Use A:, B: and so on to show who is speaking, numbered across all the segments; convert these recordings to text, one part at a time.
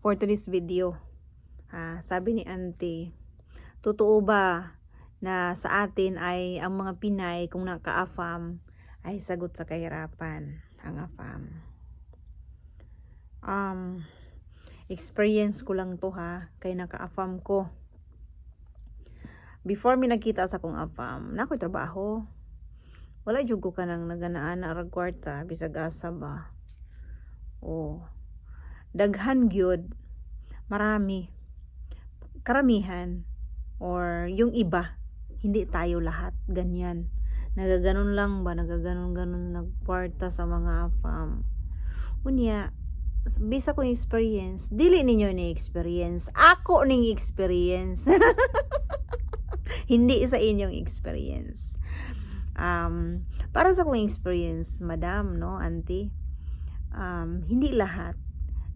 A: for today's video. Ha, sabi ni auntie, totoo ba na sa atin ay ang mga Pinay kung naka-AFAM ay sagot sa kahirapan ang AFAM. Um, experience ko lang to ha, kay naka-AFAM ko. Before mi nakita sa kong AFAM, na ako'y trabaho. Wala jud ko ka nang naganaan na kwarta bisag asa ba. Oh. Daghan gyud marami karamihan or yung iba hindi tayo lahat ganyan. Nagaganon lang ba? Nagaganon ganon nagkwarta sa mga AFAM unya bisa ko experience dili ninyo ni experience ako ning experience. Hindi sa inyong experience. Um, para sa kong experience madam no auntie um, hindi lahat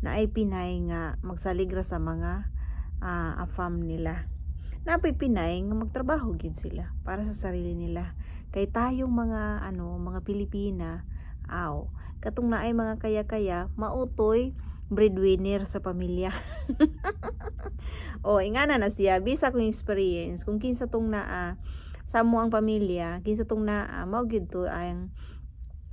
A: na ay Pinay nga magsaligra sa mga uh, AFAM nila. Napay Pinay nga magtrabaho gyud sila para sa sarili nila. Kay tayong mga ano, mga Pilipina, aw, katong naay mga kaya-kaya, mautoy breadwinner sa pamilya. o, ingana na siya, bisa kong experience, kung kinsa tong naa, sa mo ang pamilya, kinsa tong naa, mao gyud to ang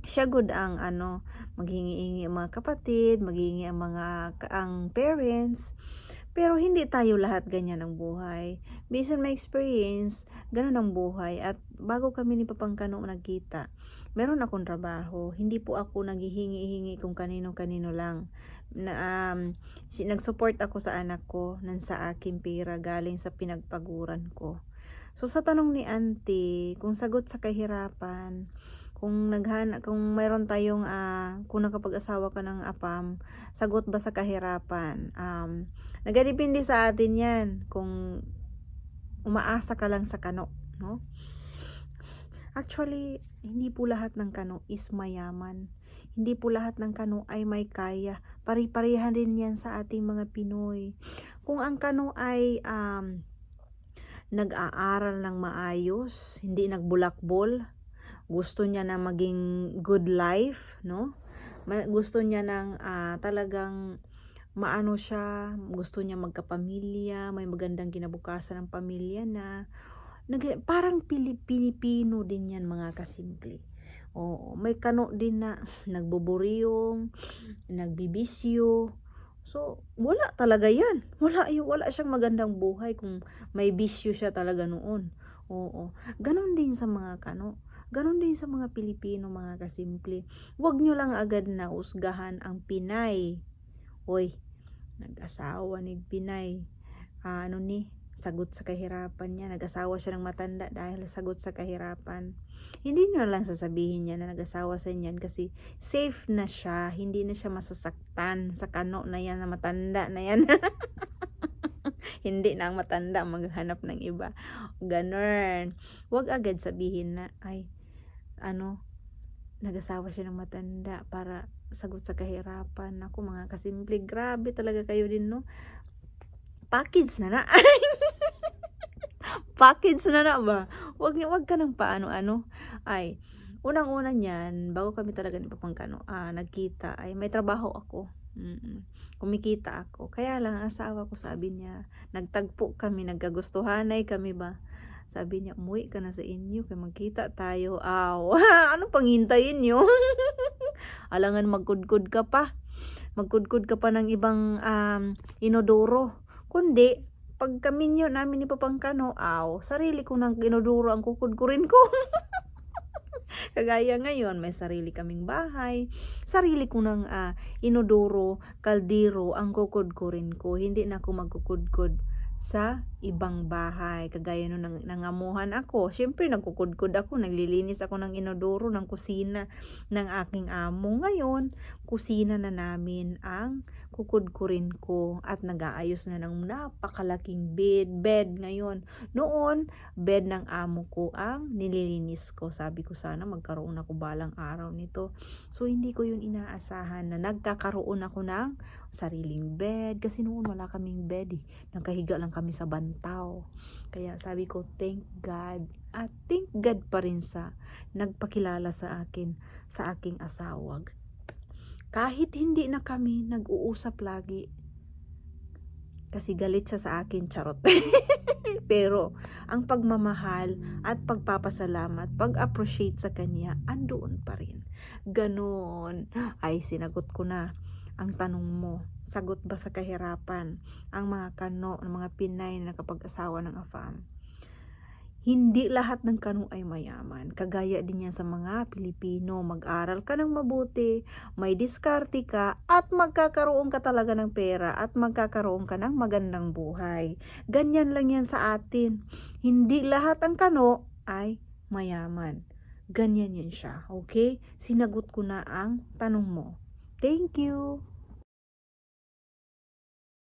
A: siya good ang ano maghingi-hingi ang mga kapatid maghingi ang mga ang parents. Pero hindi tayo lahat ganyan ang buhay. Based on my experience ganun ang buhay. At bago kami ni Papangkano nagkita meron akong trabaho. Hindi po ako naghihingi-hingi kung kanino-kanino lang. Na um, si, nag-support ako sa anak ko nang sa aking pera galing sa pinagpaguran ko. So sa tanong ni auntie kung sagot sa kahirapan kung naghana kung mayroon tayong uh, kung nakapag-asawa ka ng apam sagot ba sa kahirapan? Um nagadepende sa atin 'yan kung umaasa ka lang sa kano no? Actually hindi po lahat ng kano is mayaman. Hindi po lahat ng kano ay may kaya. Pari-parehan din yan sa ating mga Pinoy. Kung ang kano ay um, nag-aaral ng maayos hindi nagbulakbol gusto niya na maging good life, no? Gusto niya ng uh, talagang maano siya, gusto niya magkapamilya, may magandang kinabukasan ng pamilya na nag, parang Pilipino din yan mga kasimple. Oo, may kano din na nagbuburyong, nagbibisyo. So, wala talaga yan. Wala, wala siyang magandang buhay kung may bisyo siya talaga noon. Oo. Ganon din sa mga kano Ganon din sa mga Pilipino, mga kasimple. Huwag nyo lang agad na usgahan ang Pinay. Oy, nag-asawa ni Pinay. Uh, ano ni? Sagot sa kahirapan niya. Nag-asawa siya ng matanda dahil sagot sa kahirapan. Hindi nyo lang sasabihin niya na nag-asawa sa niyan kasi safe na siya. Hindi na siya masasaktan sa kano na yan, na matanda na yan. hindi na ang matanda maghanap ng iba. Ganon. Huwag agad sabihin na, ay, ano, nag-asawa siya ng matanda para sagot sa kahirapan. Ako mga kasimple, grabe talaga kayo din, no? Package na na. Package na na ba? Wag, wag ka nang paano-ano. Ay, unang-una niyan, bago kami talaga ni Papangkano, ah, nagkita, ay may trabaho ako. Mm-mm. Kumikita ako. Kaya lang, ang asawa ko sabi niya, nagtagpo kami, nagkagustuhanay kami ba? Sabi niya, umuwi ka na sa inyo, kaya magkita tayo. Aw, ano pang hintayin nyo? Alangan magkudkud ka pa. Magkudkud ka pa ng ibang um, inodoro. Kundi, pag kami nyo namin ni Papangkano, aw, sarili ko ng inodoro ang kukudkurin ko. Kagaya ngayon, may sarili kaming bahay, sarili ko ng uh, inodoro, kaldero, ang kukudkurin ko. Hindi na ako magkukudkud sa ibang bahay. Kagaya nung nang, nangamuhan ako. Siyempre, nagkukudkud ako. Naglilinis ako ng inodoro, ng kusina ng aking amo. Ngayon, kusina na namin ang kukudkurin ko at nag-aayos na ng napakalaking bed. Bed ngayon. Noon, bed ng amo ko ang nililinis ko. Sabi ko sana magkaroon ako balang araw nito. So, hindi ko yun inaasahan na nagkakaroon ako ng sariling bed. Kasi noon wala kaming bed eh. Nagkahiga lang kami sa bantaw. Kaya sabi ko, thank God. At thank God pa rin sa nagpakilala sa akin, sa aking asawag kahit hindi na kami nag-uusap lagi, Kasi galit siya sa akin, charot. Pero, ang pagmamahal at pagpapasalamat, pag-appreciate sa kanya, andoon pa rin. Ganon. Ay, sinagot ko na ang tanong mo. Sagot ba sa kahirapan ang mga kano, ng mga Pinay na nakapag-asawa ng afam? Hindi lahat ng kano ay mayaman. Kagaya din yan sa mga Pilipino. Mag-aral ka ng mabuti, may diskarte ka, at magkakaroon ka talaga ng pera at magkakaroon ka ng magandang buhay. Ganyan lang yan sa atin. Hindi lahat ang kano ay mayaman. Ganyan yan siya. Okay? Sinagot ko na ang tanong mo. Thank you!